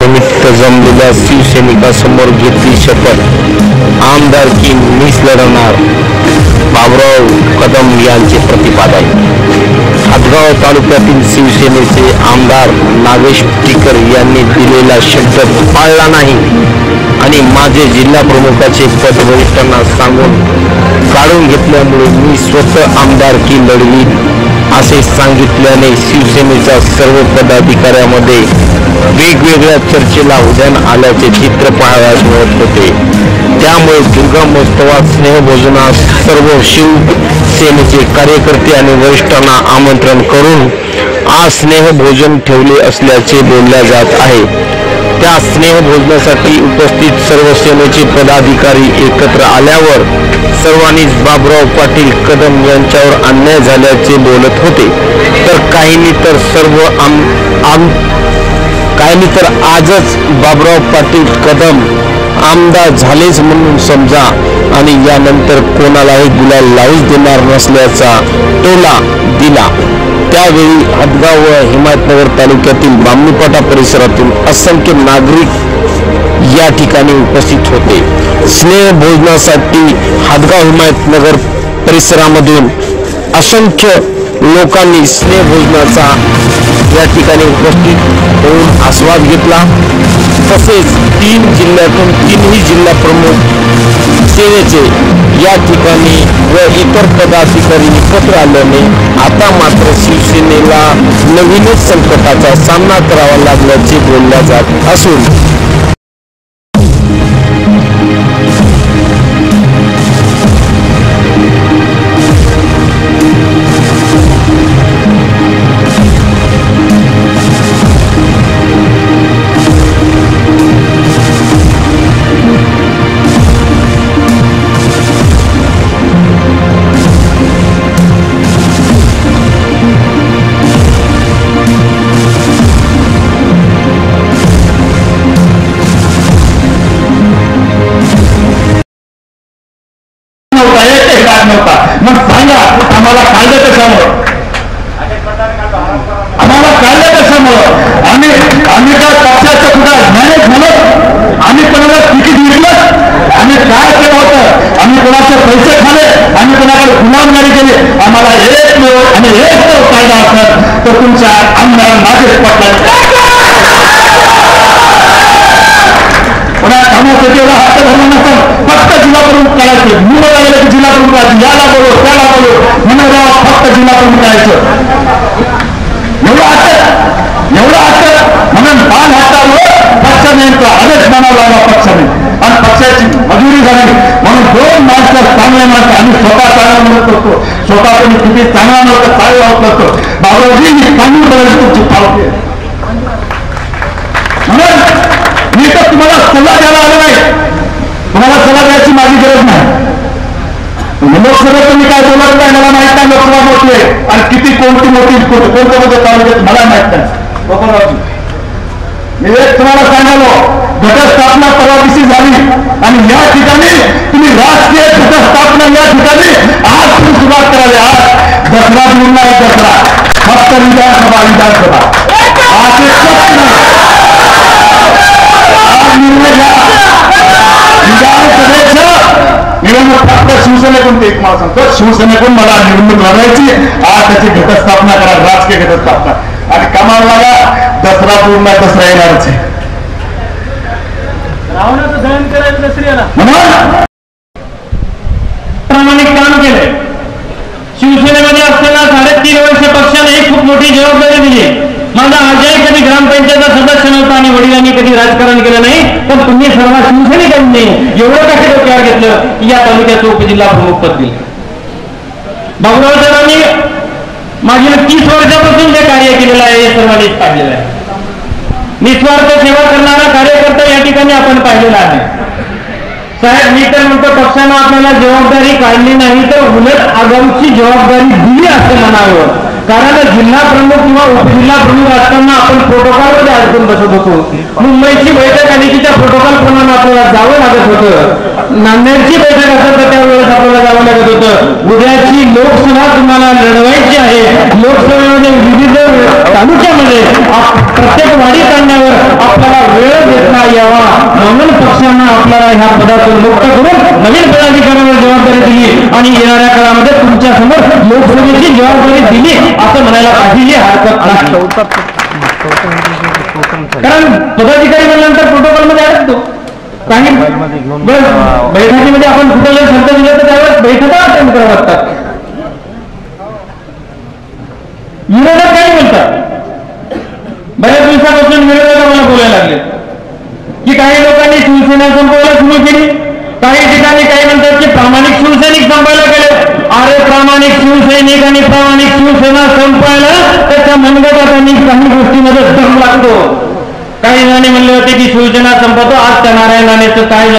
निमित्त जमलेल्या शिवसैनिकासमोर घेतली शपथ. आमदारकी मीच लढवणार. बाबराव कदम यांचे प्रतिपादन. हातगाव तालुक्यातील शिवसेनेचे आमदार नागेश टिकर यांनी दिलेला शब्द पाळला नाही. आणि माझे जिल्हा प्रमुखाचे पद वरिष्ठांना सांगून काढून घेतल्यामुळे मी स्वतः आमदारकी लढवी असे सांगितल्याने शिवसेनेच्या सर्व पदाधिकाऱ्यामध्ये वेगवेगळ्या चर्चेला उद्यान आल्याचे चित्र पाहावयास मिळत होते. त्यामुळे दुर्गा महोत्सवात स्नेहभोजनास सर्व शिवसेनेचे कार्यकर्ते आणि वरिष्ठांना आमंत्रण करून आज स्नेहभोजन ठेवले असल्याचे बोलल्या जात आहे. त्या स्नेहभोजनासाठी उपस्थित सर्व सेनेचे पदाधिकारी एकत्र आल्यावर सर्वांनीच बाबुराव पाटील कदम यांच्यावर अन्याय झाल्याचे बोलत होते. तर काहींनी तर सर्व आम आम काहींनी तर आजच बाबुराव पाटील कदम आमदार झालेच म्हणून समजा आणि यानंतर कोणालाही गुलाल लावूच देणार नसल्याचा टोला दिला. त्यावेळी हदगाव व हिमायतनगर तालुक्यातील बामणीपाटा परिसरातून असंख्य नागरिक या ठिकाणी उपस्थित होते. स्नेह भोजनासाठी हदगाव हिमायतनगर परिसरामधून असंख्य लोकांनी स्नेह भोजनाचा या ठिकाणी उपस्थित होऊन आस्वाद घेतला. तसेच तीन जिल्ह्यातून तीनही जिल्हा प्रमुख सेनेचे या ठिकाणी व इतर पदाधिकारी एकत्र आल्याने आता मात्र शिवसेनेला नवीनच संकटाचा सामना करावा लागल्याचे बोलल्या जात असून एकही नव्हता मग सांगा आम्हाला काढलं कशामुळं आम्हाला काढलं कशामुळं आम्ही आम्ही काय पक्षाचं कुठं मॅनेज झालं आम्ही कोणाला तिकीट विकलं? आम्ही काय केलं होतं? आम्ही कोणाचे पैसे खाले? आम्ही कोणाकडे गुलामगारी केली? आम्हाला एक मिळव आणि एक जर कायदा असेल तर तुमच्या आमदार नागेश पाटला कोणा कामासाठी एवढा हात धरला नसेल. फक्त जिल्हा प्रमुख करायचे मुलं लागले जिल्हा प्रमुख याला बोलो त्याला बोलो म्हणून राव फक्त जिल्हा प्रमुख करायचं एवढं हात एवढं हात म्हणून पान हातावर पक्ष पक्षाने आदेश म्हणावा लागला पक्षाने आणि पक्षाची मजुरी झाली. म्हणून दोन माणसं चांगले माणसं आम्ही स्वतः चांगला म्हणत असतो स्वतः तुम्ही किती चांगला नव्हतं चांगला होत असतो बाबाजी ही चांगली करायची तुमची पावती म्हणून मी तर तुम्हाला सल्ला द्यायला आलो नाही. तुम्हाला सल्ला द्यायची माझी गरज नाही. लोकसभेत तुम्ही काय बोलत नाही मला माहीत नाही लोकसभा मोठी आहे आणि किती कोणती मोठी कोणतं कोणतं मध्ये तालुक्यात मला माहीत नाही. मी एक तुम्हाला सांगालो घटस्थापना परवा दिवशी झाली. आणि या ठिकाणी तुम्ही राजकीय घटस्थापना या ठिकाणी आज तुम्ही सुरुवात करावी. आज दसरा जून दसरा. फक्त विधानसभा विधानसभा. आज एक मला सांगतो शिवसेनेकडून मला निवडणूक लढवायची आज त्याची घटस्थापना करा राजकीय घटस्थापना. आणि कमाल लागा दसरा पूर्ण दसरा येणारच आहे. रावणाचं दहन करायचं दसऱ्याला. म्हणून प्रामाणिक काम केलंय. शिवसेनेमध्ये असताना साडेतीन वर्ष पक्षाने एक खूप मोठी जबाबदारी दिली. माझा आजही कधी ग्रामपंचायतचा सदस्य नव्हता आणि वडिलांनी कधी राजकारण पण तुम्ही सर्व शिवसैनिकांनी एवढं कसे डोक्यावर घेतलं की या तालुक्याचं उपजिल्हा प्रमुख पद दिलं? बाबुराव साहेबांनी मागील तीस वर्षापासून जे कार्य केलेलं आहे हे सर्वांनीच पाहिलेलं आहे. निस्वार्थ सेवा करणारा कार्यकर्ता या ठिकाणी आपण पाहिलेला आहे. साहेब मी तर म्हणतो पक्षानं आपल्याला जबाबदारी काढली नाही तर उलट आगाऊची जबाबदारी दिली असं म्हणावं. कारण जिल्हा प्रमुख किंवा उपजिल्हा प्रमुख असताना आपण प्रोटोकॉल उठून बसत होतो. मुंबईची बैठक आणि तिच्या प्रोटोकॉल प्रमाणे आपल्याला जावं लागत होतं. नांदेडची बैठक असेल तर त्यावेळेस आपल्याला जावं लागत होतं. उद्याची लोकसभा तुम्हाला लढवायची आहे. लोकसभेमध्ये विविध तालुक्यामध्ये प्रत्येक वाडी आणण्यावर आपल्याला वेळ देता यावा. म्हणून पक्षानं आपल्याला ह्या पदातून मुक्त करून नवीन पदाधिकाऱ्यांवर जबाबदारी दिली आणि येणाऱ्या काळामध्ये तुमच्यासमोर लोकसभेची जबाबदारी दिली असं म्हणायला काहीही हरकत नाही. कारण पदाधिकारी म्हणल्यानंतर प्रोटोकॉलमध्ये अडकतो काही बैठकीमध्ये आपण कुठे शब्द दिला तर त्यावेळेस बैठका अटेंड करावं लागतात. विरोधक काय बोलतात. बऱ्याच दिवसापासून विरोधक आम्हाला बोलायला लागले की काही लोकांनी शिवसेना संपवायला सुरू केली. काही ठिकाणी काही म्हणतात की प्रामाणिक शिवसैनिक संपायला गेले. अरे प्रामाणिक शिवसैनिक आणि प्रामाणिक शिवसेना संपायला त्याच्या मनगटात आणि काही गोष्टीमध्ये दम लागतो. काही जणांनी म्हणले होते की शिवसेना संपतो. आज त्या नारायण राणेचं काय झालं?